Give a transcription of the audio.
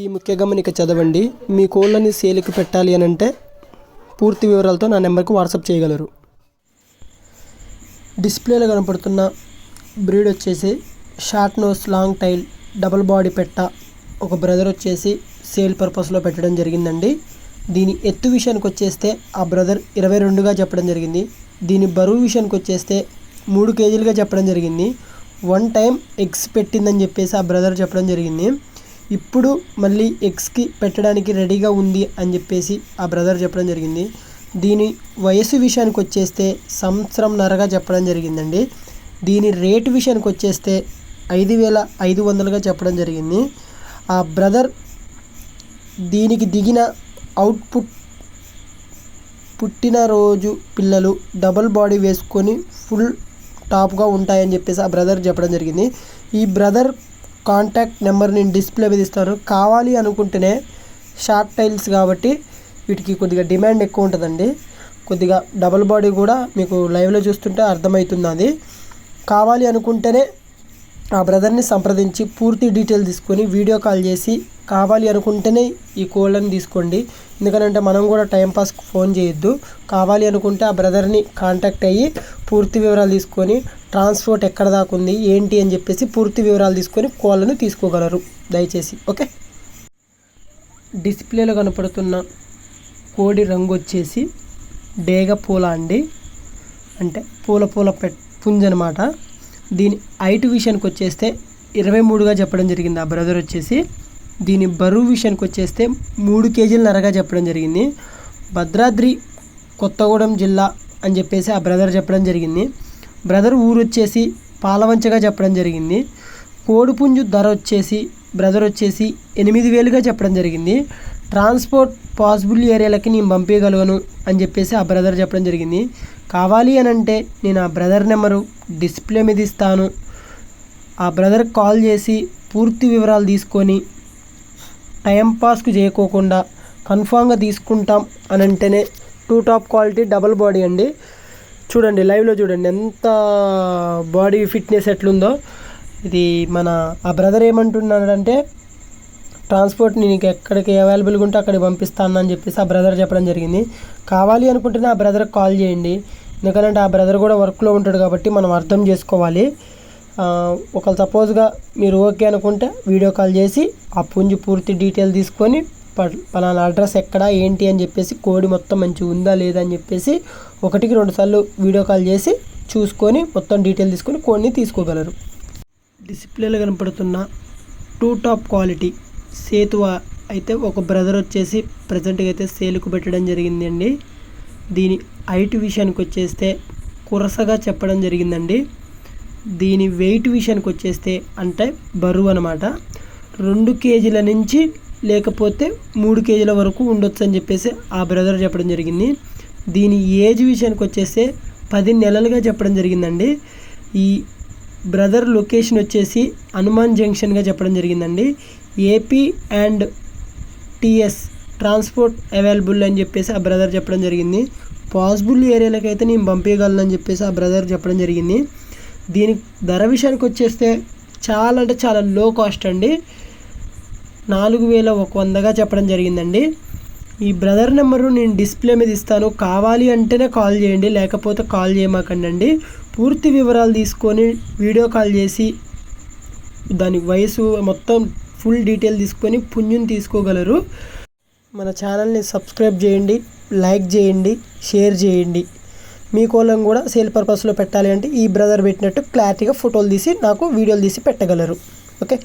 ఈ ముఖ్య గమనిక చదవండి. మీ కోళ్ళని సేల్కి పెట్టాలి అని అంటే పూర్తి వివరాలతో నా నెంబర్కి వాట్సాప్ చేయగలరు. డిస్ప్లేలో కనపడుతున్న బ్రీడ్ వచ్చేసి short nose long tail double body పెట్ట ఒక బ్రదర్ వచ్చేసి సేల్ పర్పస్లో పెట్టడం జరిగిందండి. దీని ఎత్తు విషయానికి వచ్చేస్తే ఆ బ్రదర్ ఇరవై రెండుగా చెప్పడం జరిగింది. దీని బరువు విషయానికి వచ్చేస్తే మూడు కేజీలుగా చెప్పడం జరిగింది. వన్ టైం ఎగ్స్ పెట్టిందని చెప్పేసి ఆ బ్రదర్ చెప్పడం జరిగింది. ఇప్పుడు మళ్ళీ ఎగ్స్కి పెట్టడానికి రెడీగా ఉంది అని చెప్పేసి ఆ బ్రదర్ చెప్పడం జరిగింది. దీని వయసు విషయానికి వచ్చేస్తే సంవత్సరం నరగా చెప్పడం జరిగిందండి. దీని రేటు విషయానికి వచ్చేస్తే ఐదు వేల ఐదు వందలుగా చెప్పడం జరిగింది. ఆ బ్రదర్ దీనికి దిగిన అవుట్పుట్ పుట్టినరోజు పిల్లలు డబుల్ బాడీ వేసుకొని ఫుల్ టాప్గా ఉంటాయని చెప్పేసి ఆ బ్రదర్ చెప్పడం జరిగింది. ఈ బ్రదర్ కాంటాక్ట్ నెంబర్ నేను డిస్ప్లే మీద కావాలి అనుకుంటేనే షార్ట్ టైల్స్ కాబట్టి వీటికి కొద్దిగా డిమాండ్ ఎక్కువ ఉంటుందండి. కొద్దిగా డబుల్ బాడీ కూడా మీకు లైవ్లో చూస్తుంటే అర్థమవుతుంది అది కావాలి అనుకుంటేనే ఆ బ్రదర్ని సంప్రదించి పూర్తి డీటెయిల్ తీసుకొని వీడియో కాల్ చేసి కావాలి అనుకుంటేనే ఈ కోళ్ళని తీసుకోండి. ఎందుకంటే మనం కూడా టైంపాస్ ఫోన్ చేయొద్దు. కావాలి అనుకుంటే ఆ బ్రదర్ని కాంటాక్ట్ అయ్యి పూర్తి వివరాలు తీసుకొని ట్రాన్స్పోర్ట్ ఎక్కడ దాకా ఉంది ఏంటి అని చెప్పేసి పూర్తి వివరాలు తీసుకొని కోళ్ళను తీసుకోగలరు. దయచేసి ఓకే? డిస్ప్లేలో కనపడుతున్న కోడి రంగు వచ్చేసి డేగ పూల అండి. అంటే పూల పూల పెట్ పుంజ్ అనమాట దీని హైట్ విషయానికి వచ్చేస్తే ఇరవై మూడుగా చెప్పడం జరిగింది. ఆ బ్రదర్ వచ్చేసి దీని బరువు విషయానికి వచ్చేస్తే మూడు కేజీల నరగా చెప్పడం జరిగింది. భద్రాద్రి కొత్తగూడెం జిల్లా అని చెప్పేసి ఆ బ్రదర్ చెప్పడం జరిగింది. బ్రదర్ ఊరు వచ్చేసి పాలవంచగా చెప్పడం జరిగింది. కోడిపుంజు ధర వచ్చేసి బ్రదర్ వచ్చేసి ఎనిమిది వేలుగా చెప్పడం జరిగింది. ట్రాన్స్పోర్ట్ పాసిబుల్ ఏరియాలకి నేను పంపించగలను అని చెప్పేసి ఆ బ్రదర్ చెప్పడం జరిగింది. కావాలి అని అంటే నేను ఆ బ్రదర్ నెంబరు డిస్ప్లే మీద ఇస్తాను. ఆ బ్రదర్కి కాల్ చేసి పూర్తి వివరాలు తీసుకొని టైం పాస్కు చేయకోకుండా కన్ఫామ్గా తీసుకుంటాం అని అంటేనే too top quality double body అండి. చూడండి లైవ్లో చూడండి ఎంత బాడీ ఫిట్నెస్ ఎట్లుందో. ఇది మన ఆ బ్రదర్ ఏమంటున్నాడంటే ట్రాన్స్పోర్ట్ నీకు ఎక్కడికి అవైలబుల్గా ఉంటే అక్కడికి పంపిస్తాను అని చెప్పేసి ఆ బ్రదర్ చెప్పడం జరిగింది. కావాలి అనుకుంటేనే ఆ బ్రదర్కి కాల్ చేయండి. ఎందుకంటే ఆ బ్రదర్ కూడా వర్క్లో ఉంటాడు కాబట్టి మనం అర్థం చేసుకోవాలి. ఒకవేళ సపోజ్గా మీరు ఓకే అనుకుంటే వీడియో కాల్ చేసి ఆ పుంజు పూర్తి డీటెయిల్ తీసుకొని పలానా అడ్రస్ ఎక్కడ ఏంటి అని చెప్పేసి కోడి మొత్తం మంచిగా ఉందా లేదా అని చెప్పేసి ఒకటికి రెండు సార్లు వీడియో కాల్ చేసి చూసుకొని మొత్తం డీటెయిల్ తీసుకొని కోడిని తీసుకోగలరు. డిస్ప్లేలో కనపడుతున్న టూ టాప్ క్వాలిటీ సేతువ అయితే ఒక బ్రదర్ వచ్చేసి ప్రజెంట్గా అయితే సేల్కు పెట్టడం జరిగింది అండి దీని హైట్ విషయానికి వచ్చేస్తే కురసగా చెప్పడం జరిగిందండి. దీని వెయిట్ విషయానికి వచ్చేస్తే అంటే బరువు అనమాట రెండు కేజీల నుంచి లేకపోతే మూడు కేజీల వరకు ఉండొచ్చు అని చెప్పేసి ఆ బ్రదర్ చెప్పడం జరిగింది. దీని ఏజ్ విషయానికి వచ్చేస్తే పది నెలలుగా చెప్పడం జరిగిందండి. ఈ బ్రదర్ లొకేషన్ వచ్చేసి హనుమాన్ జంక్షన్గా చెప్పడం జరిగిందండి. AP and TS transport available అని చెప్పేసి ఆ బ్రదర్ చెప్పడం జరిగింది. పాసిబుల్ ఏరియాలకు అయితే నేను పంపించగలను చెప్పేసి ఆ బ్రదర్ చెప్పడం జరిగింది. దీని ధర విషయానికి వచ్చేస్తే చాలా అంటే చాలా లో కాస్ట్ అండి. నాలుగు వేల ఒక వందగా చెప్పడం జరిగిందండి. ఈ బ్రదర్ నెంబరు నేను డిస్ప్లే మీద ఇస్తాను. కావాలి అంటేనే కాల్ చేయండి లేకపోతే కాల్ చేయమాకండి అండి. పూర్తి వివరాలు తీసుకొని వీడియో కాల్ చేసి దాని వయసు మొత్తం ఫుల్ డీటెయిల్ తీసుకొని పుణ్యం తీసుకోగలరు. మన ఛానల్ని సబ్స్క్రైబ్ చేయండి లైక్ చేయండి షేర్ చేయండి. మీ కోళ్ళం కూడా సేల్ పర్పస్లో పెట్టాలి అంటే ఈ బ్రదర్ పెట్టినట్టు క్లారిటీగా ఫోటోలు తీసి నాకు వీడియోలు తీసి పెట్టగలరు. ఓకే?